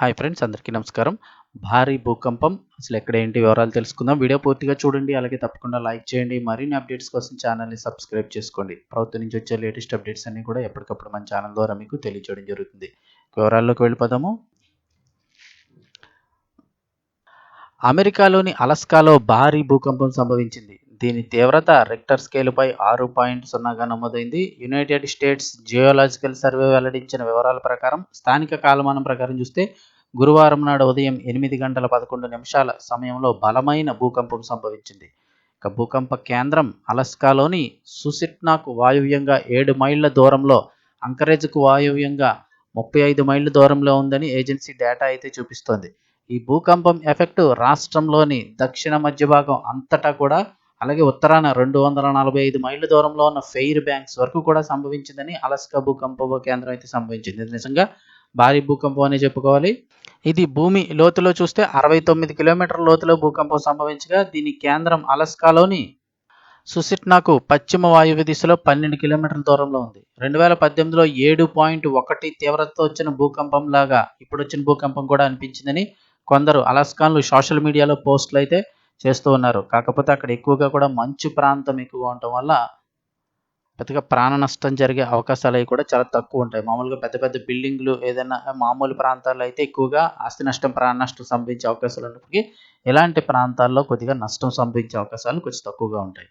Hi friends అందరికీ నమస్కారం. భారీ భూకంపం అసలు ఎక్కడ ఏంటి వివరాలు తెలుసుకుందాం. వీడియో పూర్తిగా చూడండి అలాగే తప్పకుండా లైక్ చేయండి. మరిన్ని అప్డేట్స్ కోసం ఛానల్ని సబ్స్క్రైబ్ చేసుకోండి. ప్రభుత్వం నుంచి వచ్చే లేటెస్ట్ అప్డేట్స్ అన్నీ కూడా ఎప్పటికప్పుడు మన ఛానల్ ద్వారా మీకు తెలియజేయడం జరుగుతుంది. వివరాల్లోకి వెళ్ళిపోదాము. అమెరికాలోని అలస్కాలో భారీ భూకంపం సంభవించింది. దీని తీవ్రత రెక్టర్ స్కేలుపై ఆరు పాయింట్ సున్నాగా నమోదైంది. యునైటెడ్ స్టేట్స్ జియోలాజికల్ సర్వే వెల్లడించిన వివరాల ప్రకారం స్థానిక కాలమానం ప్రకారం చూస్తే గురువారం నాడు ఉదయం ఎనిమిది గంటల పదకొండు నిమిషాల సమయంలో బలమైన భూకంపం సంభవించింది. ఇక భూకంప కేంద్రం అలస్కాలోని సుసిట్నాకు వాయువ్యంగా ఏడు మైళ్ళ దూరంలో అంకరేజ్కు వాయువ్యంగా ముప్పై ఐదు మైళ్ళ దూరంలో ఉందని ఏజెన్సీ డేటా అయితే చూపిస్తోంది. ఈ భూకంపం ఎఫెక్టు రాష్ట్రంలోని దక్షిణ మధ్య భాగం అంతటా కూడా అలాగే ఉత్తరాన రెండు వందల నలభై ఐదు మైళ్ళ దూరంలో ఉన్న ఫెయిర్ బ్యాంక్స్ వరకు కూడా సంభవించిందని అలస్కా భూకంప కేంద్రం అయితే సంభవించింది. ఇది నిజంగా భారీ భూకంపం అనే చెప్పుకోవాలి. ఇది భూమి లోతులో చూస్తే అరవై తొమ్మిది కిలోమీటర్ల లోతులో భూకంపం సంభవించగా దీని కేంద్రం అలస్కాలోని సుసిట్నాకు పశ్చిమ వాయువ్య దిశలో పన్నెండు కిలోమీటర్ల దూరంలో ఉంది. రెండు వేల పద్దెనిమిదిలో ఏడు పాయింట్ ఒకటి తీవ్రతతో వచ్చిన భూకంపం లాగా ఇప్పుడు వచ్చిన భూకంపం కూడా అనిపించిందని కొందరు అలస్కాన్లు సోషల్ మీడియాలో పోస్టులు అయితే చేస్తూ ఉన్నారు. కాకపోతే అక్కడ ఎక్కువగా కూడా మంచు ప్రాంతం ఎక్కువగా ఉండటం వల్ల పెద్దగా ప్రాణ నష్టం జరిగే అవకాశాలు అవి కూడా చాలా తక్కువ ఉంటాయి. మామూలుగా పెద్ద పెద్ద బిల్డింగ్లు ఏదైనా మామూలు ప్రాంతాల్లో అయితే ఎక్కువగా ఆస్తి నష్టం ప్రాణ నష్టం సంభవించే అవకాశాలు ఉన్నప్పటికీ ఇలాంటి ప్రాంతాల్లో కొద్దిగా నష్టం సంభవించే అవకాశాలు కొంచెం తక్కువగా ఉంటాయి.